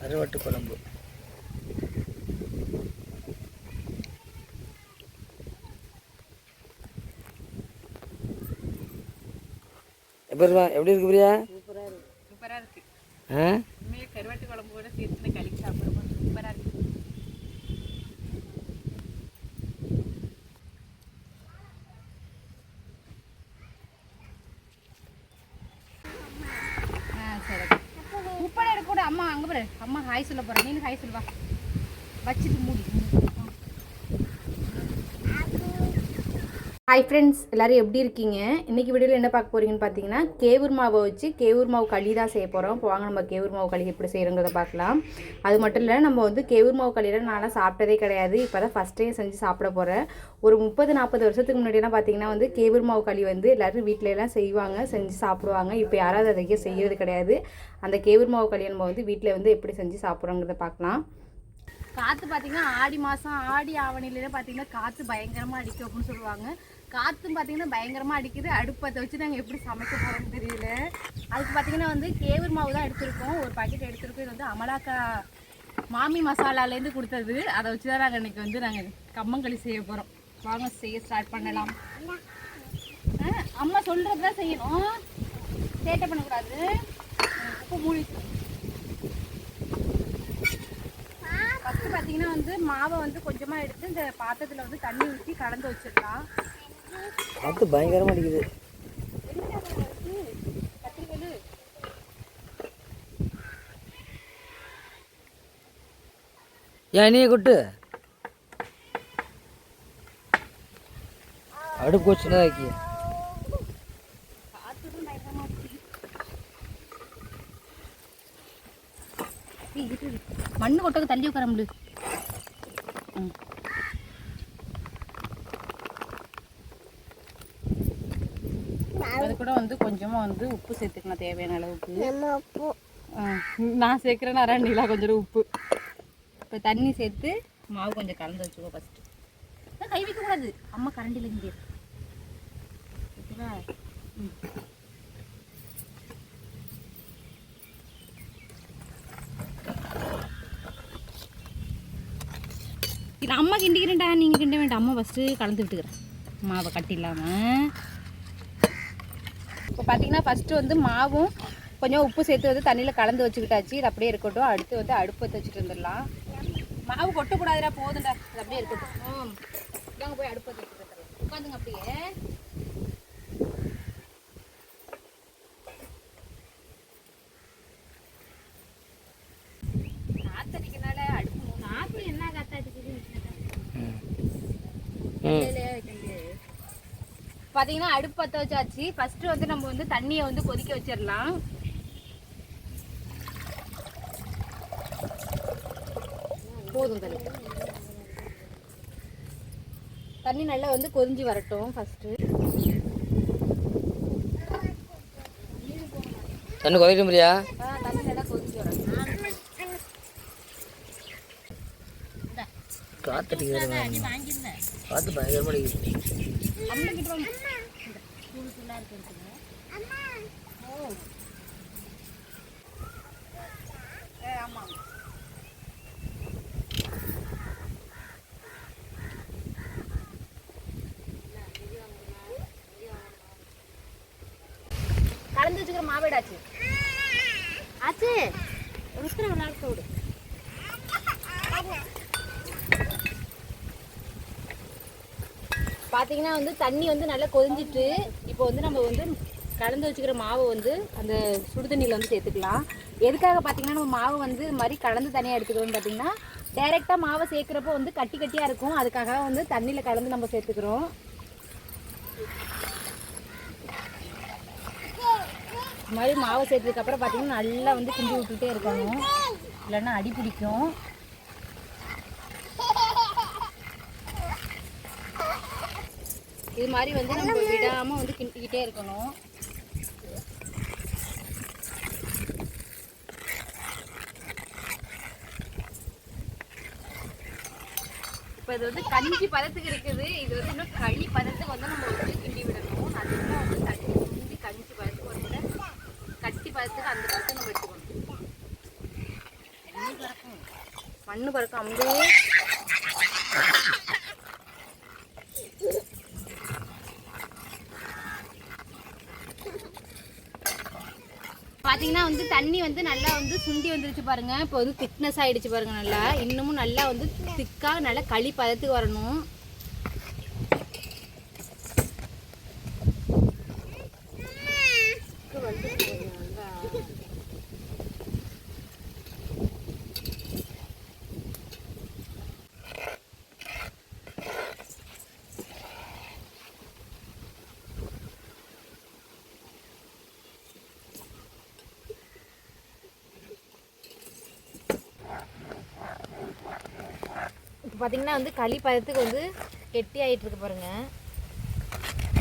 கருவாட்டு குழம்பு. எப்படி இருக்கா எப்படி இருக்கு பிரியா? சூப்பராக இருக்கு சூப்பராக இருக்கு ஆ உண்மையே கருவாட்டு குழம்பு கூட சேர்த்து களி சாப்பிடுவோம் சூப்பராக இருக்கு ஆ சரி உப்பட எடுக்கூட அம்மா அங்கே பாரு அம்மா ஹாய் சொல்ல போகிறேன் நீனு ஹாய் சொல்லுவா. வச்சுட்டு மூடி. ஹாய் ஃப்ரெண்ட்ஸ் எல்லோரும் எப்படி இருக்கீங்க? இன்றைக்கி வீடியோவில் என்ன பார்க்க போகிறீங்கன்னு பார்த்தீங்கன்னா கேவூர் மாவை வச்சு கேவூர் மாவு களி தான் செய்ய போகிறோம் இப்போ வாங்க நம்ம கேவூர் மாவு களி எப்படி செய்கிறோங்கிறத பார்க்கலாம். அது மட்டும் இல்லை நம்ம வந்து கேவூர் மாவு களியில் நான்லாம் சாப்பிட்டதே கிடையாது. இப்போ தான் ஃபஸ்ட் டைம் செஞ்சு சாப்பிட போகிறேன் ஒரு முப்பது நாற்பது வருஷத்துக்கு முன்னாடியெல்லாம் பார்த்தீங்கன்னா வந்து கேவூர் மாவு களி வந்து எல்லோரும் வீட்டிலலாம் செய்வாங்க செஞ்சு சாப்பிடுவாங்க. இப்போ யாராவது அதை செய்கிறது கிடையாது. அந்த கேவூர் மாவு களியை நம்ம வந்து வீட்டில் வந்து எப்படி செஞ்சு சாப்பிட்றோங்கிறத பார்க்கலாம். காற்று பார்த்தீங்கன்னா ஆடி மாதம் ஆடி ஆவணிலே பார்த்தீங்கன்னா காற்று பயங்கரமாக அடிக்கும் அப்படின்னு சொல்லுவாங்க. காற்றும் பார்த்தீங்கன்னா பயங்கரமாக அடிக்குது. அடுப்பத்தை வச்சு நாங்கள் எப்படி சமைக்க போகிறோம்னு தெரியல. அதுக்கு பார்த்தீங்கன்னா வந்து கேவூர் மாவு தான் எடுத்திருக்கோம். ஒரு பாக்கெட் எடுத்திருக்கோம். இது வந்து அமலாக்கா மாமி மசாலாலேருந்து கொடுத்தது. அதை வச்சு தான் நாங்கள் இன்றைக்கி வந்து நாங்கள் கம்மங்களி செய்ய போகிறோம் வாங்க செய்ய ஸ்டார்ட் பண்ணலாம். அம்மா சொல்கிறது தான் செய்யணும். சேட்டை பண்ணக்கூடாது. உப்பு மூடி ஃபஸ்ட்டு பார்த்தீங்கன்னா வந்து மாவை வந்து கொஞ்சமாக எடுத்து இந்த பாத்திரத்தில் வந்து தண்ணி ஊற்றி கலந்து வச்சிடலாம். காற்று பயங்கரமாக அடிக்குது. ஏன் நீ கொட்டு அடுப்பு கொஞ்சம் ஆக்கி மண்ணு கொட்டக்கு தள்ளி உட்கார முடியும் அது கூட வந்து கொஞ்சமாக வந்து உப்பு சேர்த்துக்கலாம் தேவையான அளவுக்கு. நான் சேர்க்குறேன் நான் நீலா கொஞ்சம் உப்பு. இப்போ தண்ணி சேர்த்து மாவு கொஞ்சம் கலந்து வச்சுக்கோ ஃபஸ்ட்டு கை வைக்கக்கூடாது அம்மா கரண்டியில் இங்கே ஓகேவா? ம். இது அம்மா கிண்டிக்கிறேன்டா. நீங்கள் கிண்ட வேண்டாம். அம்மா ஃபஸ்ட்டு கலந்து விட்டுக்கிறேன். மாவை கட்டி இல்லாமல் இப்போ பார்த்தீங்கன்னா ஃபஸ்ட்டு வந்து மாவும் கொஞ்சம் உப்பு சேர்த்து வந்து தண்ணியில் கலந்து வச்சுக்கிட்டாச்சு. இது அப்படியே இருக்கட்டும். அடுத்து வந்து அடுப்பு வச்சுட்டு வந்துடலாம். மாவு கொட்டக்கூடாதுடா போதும்டா. இது அப்படியே இருக்கட்டும். இதாங்க போய் அடுப்பு வச்சுட்டு வந்துடலாம் உட்காந்துங்க அப்படியே. காத்தடிக்கனால அடுப்பு காற்று என்ன காத்தடிக்குது ம். பார்த்தீங்கன்னா அடுப்பு பற்ற வச்சாச்சு ஃபர்ஸ்ட் வந்து நம்ம வந்து தண்ணியை வந்து கொதிக்க வச்சிடலாம் போதும் தண்ணி தண்ணி நல்லா வந்து கொதிஞ்சு வரட்டும் ஃபர்ஸ்ட் தண்ணி குறைக்க முடியா தண்ணி நல்லா கொதிஞ்சு வரட்டும் காற்று பார்த்து பயங்கரமாக அடிக்குது. கலந்து வச்சுக்கிற மாவேடாச்சு ஆச்சு. ருஸ்கரை விளையாட விடு. பார்த்தீங்கன்னா வந்து தண்ணி வந்து நல்லா கொதிஞ்சிட்டு இப்போ வந்து நம்ம வந்து கலந்து வச்சுக்கிற மாவை வந்து அந்த சுடு தண்ணியில் வந்து சேர்த்துக்கலாம். எதுக்காக பார்த்தீங்கன்னா நம்ம மாவு வந்து இது மாதிரி கலந்து தனியாக எடுத்துக்கிறோம்னு பார்த்தீங்கன்னா டைரெக்டாக மாவை சேர்க்குறப்போ வந்து கட்டி கட்டியாக இருக்கும். அதுக்காக வந்து தண்ணியில் கலந்து நம்ம சேர்த்துக்கிறோம். இது மாதிரி மாவை சேர்த்ததுக்கப்புறம் பார்த்தீங்கன்னா நல்லா வந்து கிண்டி விட்டுட்டே இருக்கணும். இல்லைன்னா அடி பிடிக்கும். இது மாதிரி வந்து நம்ம விடாமல் வந்து கிண்டிக்கிட்டே இருக்கணும். இப்போ இது வந்து கஞ்சி பதத்துக்கு இருக்குது. இது வந்து இன்னும் களி பதத்துக்கு வந்து நம்ம வந்து கிண்டி விடணும். நல்லா வந்து தண்ணி கிண்டி கஞ்சி பதத்துக்கு வந்து கட்டி பதத்துக்கு அந்த பதத்தை நம்ம எடுத்துக்கணும். மண்ணு பறக்கும். அம்பு பார்த்தீங்கன்னா வந்து தண்ணி வந்து நல்லா வந்து சுண்டி வந்துருச்சு பாருங்க. இப்போ வந்து திக்னஸ் ஆயிடுச்சு பாருங்க நல்லா. இன்னமும் நல்லா வந்து திக்காக நல்லா களி பதத்துக்கு வரணும். பார்த்தீங்கன்னா வந்து களி பதத்துக்கு வந்து கெட்டி ஆகிட்டு இருக்கு பாருங்க.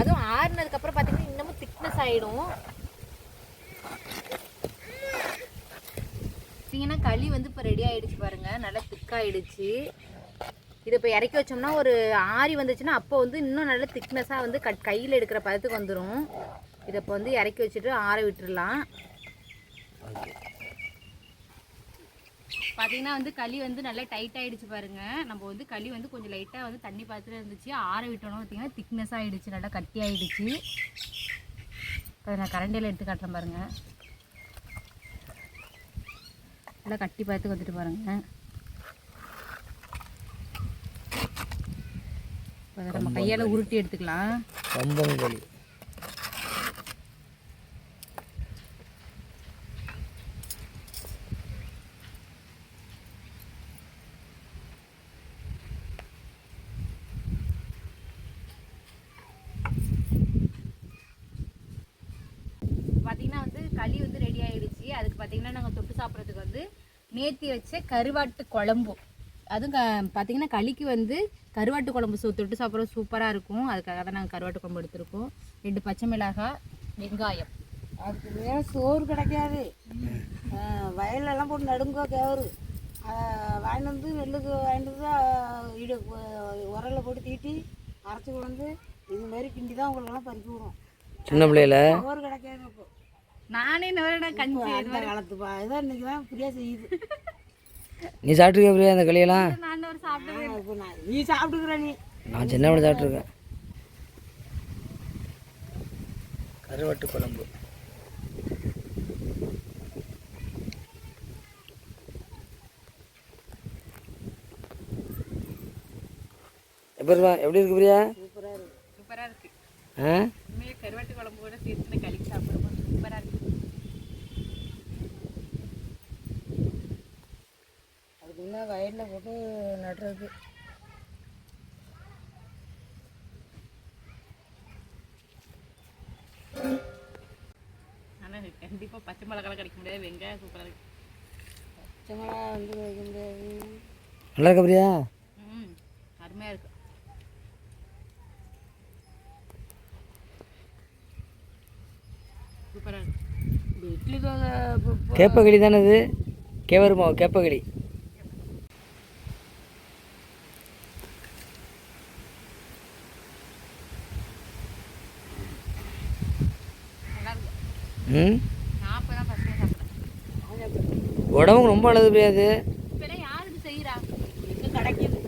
அதுவும் ஆறுனதுக்கப்புறம் பார்த்தீங்கன்னா இன்னமும் திக்னஸ் ஆகிடும் பார்த்தீங்கன்னா களி வந்து இப்போ ரெடி ஆகிடுச்சு பாருங்கள் நல்லா திக்காகிடுச்சு இதை இப்போ இறக்கி வச்சோம்னா ஒரு ஆறி வந்துச்சுன்னா அப்போ வந்து இன்னும் நல்ல திக்னஸாக வந்து கட் கையில் எடுக்கிற பதத்துக்கு வந்துடும் இதை இப்போ வந்து இறக்கி வச்சுட்டு ஆற விட்டுடலாம் பார்த்தீங்கன்னா வந்து களி வந்து நல்லா டைட் ஆயிடுச்சு பாருங்க. நம்ம வந்து களி வந்து கொஞ்சம் லைட்டாக வந்து தண்ணி பாத்திரம் இருந்துச்சு. ஆற விட்டோம்னா பார்த்தீங்கன்னா திக்னஸ் ஆயிடுச்சு. நல்லா கட்டி ஆயிடுச்சு. அதை நான் கரண்டியில் எடுத்து காட்டுறேன் பாருங்க. நல்லா கட்டி பார்த்து வந்துட்டு பாருங்க. இப்போ அதை நம்ம கையால் உருட்டி எடுத்துக்கலாம். கம்பங்களி பார்த்தீங்கன்னா வந்து களி வந்து அதுக்கு பார்த்தீங்கன்னா நாங்கள் தொட்டு சாப்பிட்றதுக்கு வந்து நேத்தி வச்ச கருவாட்டு குழம்பு. அதுவும் க- பார்த்தீங்கன்னா களிக்கு வந்து கருவாட்டு குழம்பு சூ தொட்டு சாப்பிட்றது சூப்பராக இருக்கும். அதுக்காக தான் நாங்கள் கருவாட்டு குழம்பு எடுத்திருக்கோம். ரெண்டு பச்சை மிளகாய் வெங்காயம். அதுக்கு மேலே சோறு கிடைக்காது. வயலெல்லாம் போட்டு நடுங்கோ கேவரு. வாங்கிட்டு வந்து நெல்லுக்கு வாங்கிட்டு வந்து இடு உரலில் போட்டு தீட்டி அரைச்சி கொண்டு இது மாதிரி கிண்டி தான் உங்களுக்கெல்லாம் பறிக்க விடும் சின்ன பிள்ளையில? சோறு கிடைக்காது இப்போ நானே நான் கஞ்சி அந்த காலத்து பா இதான் இன்னைக்கு தான் ஃப்ரீயாக செய்யுது. நீ சாப்பிட்ருக்க பிரியா அந்த களியெல்லாம்? நான் ஒரு சாப்பிட்டு ஆஹ், இப்போ நான் நீ சாப்பிட்டுக்கிற நீ. நான் சின்ன பிள்ளை சாப்பிட்ருக்கேன் கருவாட்டு குழம்பு. எப்படி இருக்கா எப்படி இருக்கு பிரியா? சூப்பராக இருக்கு. ஆ உண்மையாக கருவாட்டு குழம்பு கூட சேர்த்து களி சாப்பிடுவோம் சூப்பராக இருக்கு வயலில் போட்டு நடுறது. ஆனால் கண்டிப்பாக பச்சை மிளகாலாம் கிடைக்க முடியாது. வெங்காயம் சூப்பராக இருக்கு. பச்சை மிளகா வந்து வைக்க முடியாது. நல்லா இருக்கா பிரியா? ம் அருமையாக இருக்கு. சூப்பராக இருக்கு. இட்லி தோசை கேப்பகளி தானே இது? கேவரு மாவு கேப்பகளி நல்லா இருக்கு ம்? உடம்புக்கு ரொம்ப நல்லது பிரியா இது. இப்போலாம் யார் இது செய்கிறா எங்கே கிடைக்கிது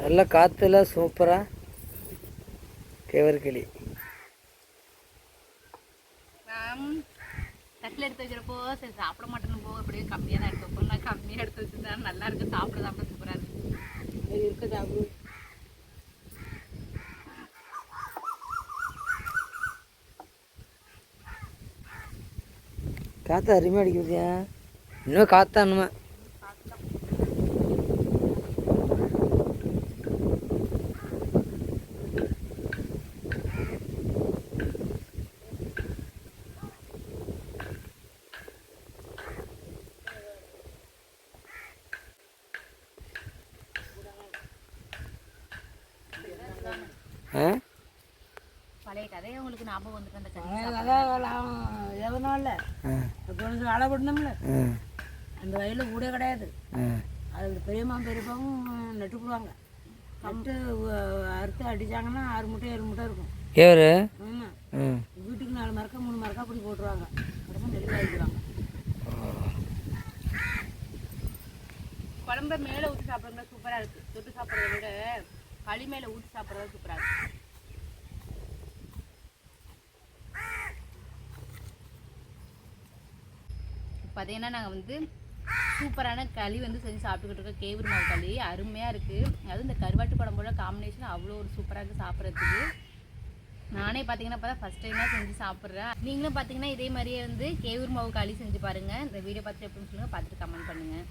நல்ல காற்றுல சூப்பராக கேவர் களி நான் தட்டில் எடுத்து வைக்கிறப்போ சரி சாப்பிட மாட்டேன்னு போ அப்படியே கம்மியாக தான் எடுத்து வைப்போம் நான் கம்மியாக எடுத்து வச்சுருந்தா நல்லா இருக்கு. சாப்பிட சாப்பிட சூப்பராக இருக்கு. இது இருக்க காற்று அருமையாக அடிக்க பிரியா இன்னும் காற்றா இன்னுமே. ஆ? பழைய கதையை உங்களுக்கு ஞாபகம் வந்துட்டு அந்த கதை எவனோ இல்லை வந்து வாழை போடணும்ல அந்த வயலில் கூட கிடையாது. அது பெரியம்மா பெரியப்பாவும் நட்டு போடுவாங்க. நட்டு அஹ், அறுத்து அடித்தாங்கன்னா ஆறு மூட்டை ஏழு மூட்டை இருக்கும். கேவரு ஆமாம் வீட்டுக்கு நாலு மரக்கா மூணு மரக்கா அப்படி போட்டுருவாங்க. அப்புறமா நெல் வாங்கிக்குவாங்க குழம்ப மேலே ஊற்றி சாப்பிட்றதுல சூப்பராக இருக்குது தொட்டு சாப்பிட்றத விட களி மேலே ஊற்றி சாப்பிட்றது சூப்பராக இருக்குது பார்த்தீங்கன்னா நாங்கள் வந்து சூப்பரான களி வந்து செஞ்சு சாப்பிட்டுக்கிட்டு இருக்கோம். கேவுரு மாவு களி. அருமையாக இருக்குது அதுவும் இந்த கருவாட்டு குழம்போட காம்பினேஷன் அவ்வளோ ஒரு சூப்பராக இருக்குது சாப்பிட்றதுக்கு. நானே பார்த்தீங்கன்னா இப்போ தான் ஃபஸ்ட் டைமாக செஞ்சு சாப்பிட்றேன். நீங்களும் பார்த்தீங்கன்னா இதே மாதிரியே வந்து கேவூர் மாவு களி செஞ்சு பாருங்கள் இந்த வீடியோ பார்த்துட்டு எப்படின்னு சொல்லுங்கள் பார்த்துட்டு கமெண்ட் பண்ணுங்கள்